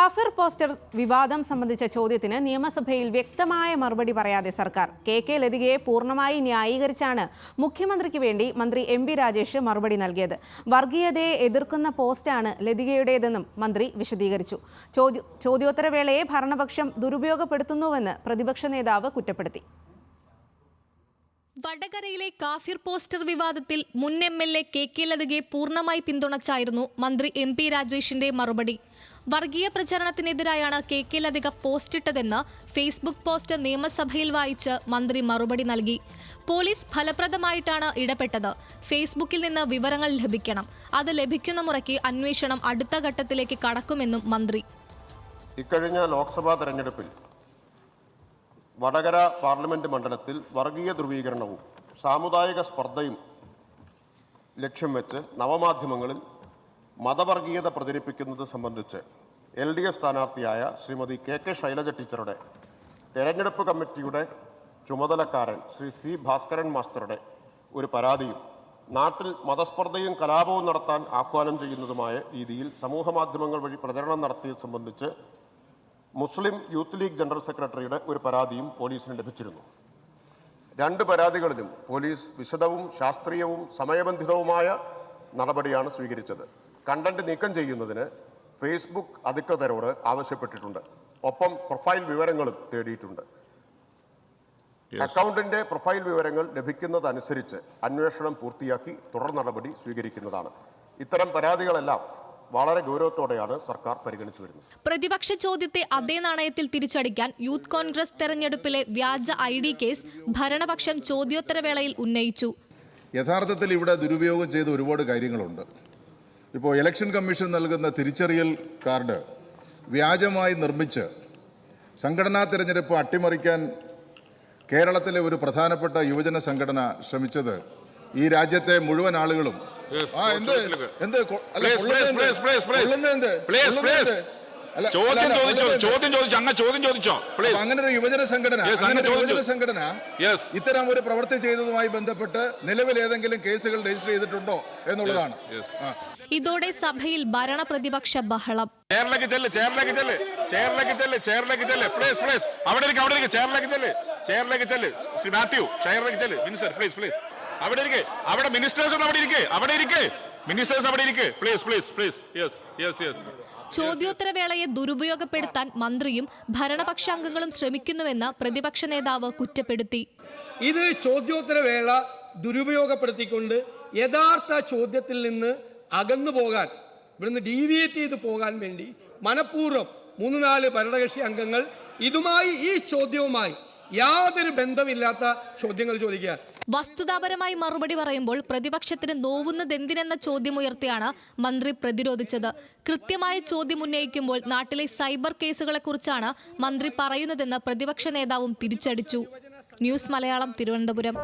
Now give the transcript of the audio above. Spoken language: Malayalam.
കാഫിർ പോസ്റ്റർ വിവാദം സംബന്ധിച്ച ചോദ്യത്തിന് നിയമസഭയിൽ വ്യക്തമായ മറുപടി പറയാതെ സർക്കാർ. കെ കെ ലതികയെ പൂർണമായി ന്യായീകരിച്ചാണ് മുഖ്യമന്ത്രിക്ക് വേണ്ടി മന്ത്രി എം പി രാജേഷ് മറുപടി നൽകിയത്. വർഗീയതയെ എതിർക്കുന്ന പോസ്റ്റാണ് ലതികയുടേതെന്നും മന്ത്രി വിശദീകരിച്ചു. ചോദ്യ ചോദ്യോത്തരവേളയെ ഭരണപക്ഷം ദുരുപയോഗപ്പെടുത്തുന്നുവെന്ന് പ്രതിപക്ഷ നേതാവ് കുറ്റപ്പെടുത്തി. വടകരയിലെ കാഫിർ പോസ്റ്റർ വിവാദത്തിൽ മുൻ M L A K K ലതികയെ പൂർണമായി പിന്തുണച്ചായിരുന്നു മന്ത്രി എം പി രാജേഷിന്റെ മറുപടി. വർഗീയ പ്രചരണത്തിനെതിരായാണ് കെ കെ ലതിക പോസ്റ്റിട്ടതെന്ന് ഫേസ്ബുക്ക് പോസ്റ്റ് നിയമസഭയിൽ വായിച്ച് മന്ത്രി മറുപടി നൽകി. പോലീസ് ഫലപ്രദമായിട്ടാണ് ഇടപെട്ടത്. ഫേസ്ബുക്കിൽ നിന്ന് വിവരങ്ങൾ ലഭിക്കണം. അത് ലഭിക്കുന്ന മുറയ്ക്ക് അന്വേഷണം അടുത്ത ഘട്ടത്തിലേക്ക് കടക്കുമെന്നും മന്ത്രി. ഇക്കഴിഞ്ഞ ലോക്സഭാ തെരഞ്ഞെടുപ്പിൽ വടകര പാർലമെന്റ് മണ്ഡലത്തിൽ വർഗീയ ധ്രുവീകരണവും സാമുദായിക സ്പർദ്ധയും ലക്ഷ്യം വെച്ച് നവമാധ്യമങ്ങളിൽ മതവർഗീയത പ്രചരിപ്പിക്കുന്നത് സംബന്ധിച്ച് എൽ ഡി എഫ് സ്ഥാനാർത്ഥിയായ ശ്രീമതി കെ കെ ശൈലജ ടീച്ചറുടെ തെരഞ്ഞെടുപ്പ് കമ്മിറ്റിയുടെ ചുമതലക്കാരൻ ശ്രീ സി ഭാസ്കരൻ മാസ്റ്ററുടെ ഒരു പരാതിയും നാട്ടിൽ മതസ്പർദ്ധയും കലാപവും നടത്താൻ ആഹ്വാനം ചെയ്യുന്നതുമായ രീതിയിൽ സമൂഹ മാധ്യമങ്ങൾ വഴി പ്രചരണം നടത്തിയത് സംബന്ധിച്ച് മുസ്ലിം യൂത്ത് ലീഗ് ജനറൽ സെക്രട്ടറിയുടെ ഒരു പരാതിയും പോലീസിന് ലഭിച്ചിരുന്നു. രണ്ട് പരാതികളിലും പോലീസ് വിശദവും ശാസ്ത്രീയവും സമയബന്ധിതവുമായ നടപടിയാണ് സ്വീകരിച്ചത്. കണ്ടന്റ് നീക്കം ചെയ്യുന്നതിന് ഫേസ്ബുക്ക് അധികൃതരോട് ആവശ്യപ്പെട്ടിട്ടുണ്ട്. ഒപ്പം പ്രൊഫൈൽ വിവരങ്ങളും തേടിയിട്ടുണ്ട്. അക്കൗണ്ടിന്റെ പ്രൊഫൈൽ വിവരങ്ങൾ ലഭിക്കുന്നതനുസരിച്ച് അന്വേഷണം പൂർത്തിയാക്കി തുടർ നടപടി സ്വീകരിക്കുന്നതാണ്. ഇത്തരം പരാതികളെല്ലാം വളരെ ഗൗരവത്തോടെയാണ് സർക്കാർ പരിഗണിച്ചു വരുന്നത്. പ്രതിപക്ഷ ചോദ്യത്തെ അതേ നാണയത്തിൽ തിരിച്ചടിക്കാൻ യൂത്ത് കോൺഗ്രസ് തെരഞ്ഞെടുപ്പിലെ വ്യാജ ഐ ഡി കേസ് ഭരണപക്ഷം ചോദ്യോത്തരവേളയിൽ ഉന്നയിച്ചു. യഥാർത്ഥത്തിൽ ഇവിടെ ദുരുപയോഗം ചെയ്ത ഒരുപാട് കാര്യങ്ങളുണ്ട്. ഇപ്പോൾ ഇലക്ഷൻ കമ്മീഷൻ നൽകുന്ന തിരിച്ചറിയൽ കാർഡ് വ്യാജമായി നിർമ്മിച്ച് സംഘടനാ തിരഞ്ഞെടുപ്പ് അട്ടിമറിക്കാൻ കേരളത്തിലെ ഒരു പ്രധാനപ്പെട്ട യുവജന സംഘടന ശ്രമിച്ചത് ഈ രാജ്യത്തെ മുഴുവൻ ആളുകളും. ആ എന്ത്. എന്ത്? ചോദ്യം ചോദിച്ചോ? ചോദ്യം ചോദിച്ചോ? അങ്ങ് ചോദ്യം ചോദിച്ചോ? പ്ലീസ് അങ്ങനെ ഒരു യുവജന സംഘടന അങ്ങനെ യുവജന സംഘടന. ഇത്തരം ഒരു പ്രവൃത്തി ചെയ്തതുമായി ബന്ധപ്പെട്ട് നിലവിൽ ഏതെങ്കിലും കേസുകൾ രജിസ്റ്റർ ചെയ്തിട്ടുണ്ടോ എന്നുള്ളതാണ്. ഇതോടെ സഭയിൽ ഭരണ പ്രതിപക്ഷ ബഹളം. ചെയറിലേക്ക് ചെല്ല് ചെയറിലേക്ക് ചെല്ല് ചെയറിലേക്ക് ചെല്ല് ചെയറിലേക്ക് ചെല്ല്. പ്ലീസ് പ്ലീസ് അവിടെ ഇരിക്കും അവിടെ ഇരിക്കും. ചെയറിലേക്ക് ചെല്ല് ചെയറിലേക്ക് ചെല്ല്. ശ്രീ മാത്യു ചെയറിലേക്ക് ചെല്ല്. മിനിസ്റ്റർ പ്ലീസ് പ്ലീസ് അവിടെ ഇരിക്കേ. അവിടെ മിനിസ്റ്റേഴ്സ് അവിടെ ഇരിക്കേ. അവിടെ ഇരിക്കെ. മിനിസ്റ്റേഴ്സ് അവിടെ ഇരിക്കെ. Please please please yes yes yes ചോദ്യോത്തരവേളയെ ദുരുപയോഗപ്പെടുത്താൻ മന്ത്രിയും ഭരണപക്ഷാംഗങ്ങളും ശ്രമിക്കുന്നുവെന്ന് പ്രതിപക്ഷ നേതാവ് കുറ്റപ്പെടുത്തി. ഇത് ചോദ്യോത്തരവേള ദുരുപയോഗപ്പെടുത്തിക്കൊണ്ട് യഥാർത്ഥ ചോദ്യത്തിൽ നിന്ന് അകന്നു പോകാൻ ഇവിടുന്ന് ഡീവിയേറ്റ് ചെയ്ത് പോകാൻ വേണ്ടി മനഃപൂർവം മൂന്ന് നാല് ഭരണകക്ഷി അംഗങ്ങൾ ഇതുമായി ഈ ചോദ്യവുമായി യാതൊരു ബന്ധമില്ലാത്ത ചോദ്യങ്ങൾ ചോദിക്കുക. വസ്തുതാപരമായി മറുപടി പറയുമ്പോൾ പ്രതിപക്ഷത്തിന് നോവുന്നതെന്തിനെന്ന ചോദ്യമുയർത്തിയാണ് മന്ത്രി പ്രതിരോധിച്ചത്. കൃത്യമായ ചോദ്യം ഉന്നയിക്കുമ്പോൾ നാട്ടിലെ സൈബർ കേസുകളെക്കുറിച്ചാണ് മന്ത്രി പറയുന്നതെന്ന് പ്രതിപക്ഷ നേതാവും തിരിച്ചടിച്ചു. ന്യൂസ് മലയാളം തിരുവനന്തപുരം.